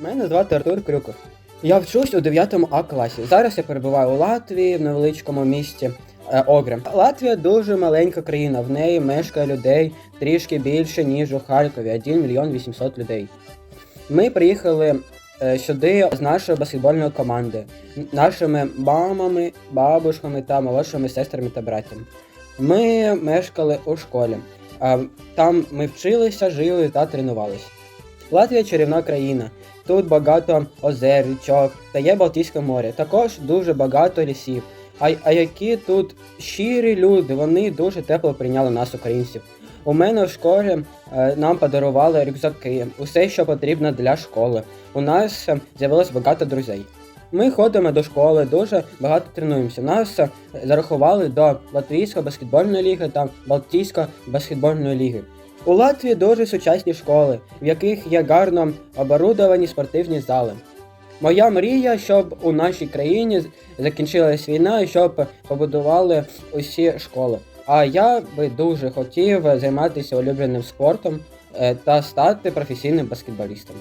Мене звати Артур Крюков. Я вчусь у 9 А класі. Зараз я перебуваю у Латвії в невеличкому місті е, Огрем. Латвія дуже маленька країна. В неї мешкає людей трішки більше, ніж у Харкові 1 мільйон 800 людей. Ми приїхали е, сюди з нашої баскетбольної команди, нашими мамами, бабушками та молодшими сестрами та братями. Ми мешкали у школі. А, Там ми вчилися, жили та тренувалися. Латвія чарівна країна. Тут багато озер, річок та є Балтійське море. Також дуже багато лісів. А, а які тут щирі люди, вони дуже тепло прийняли нас, українців. У мене в школі е, нам подарували рюкзаки, усе, що потрібно для школи. У нас е, з'явилось багато друзей. Ми ходимо до школи, дуже багато тренуємося. Нас е, зарахували до Латвійської баскетбольної ліги та Балтійської баскетбольної ліги. У Латвії дуже сучасні школи, в яких є гарно оборудовані спортивні зали. Моя мрія, щоб у нашій країні закінчилась війна і щоб побудували усі школи. А я би дуже хотів займатися улюбленим спортом е, та стати професійним баскетболістом.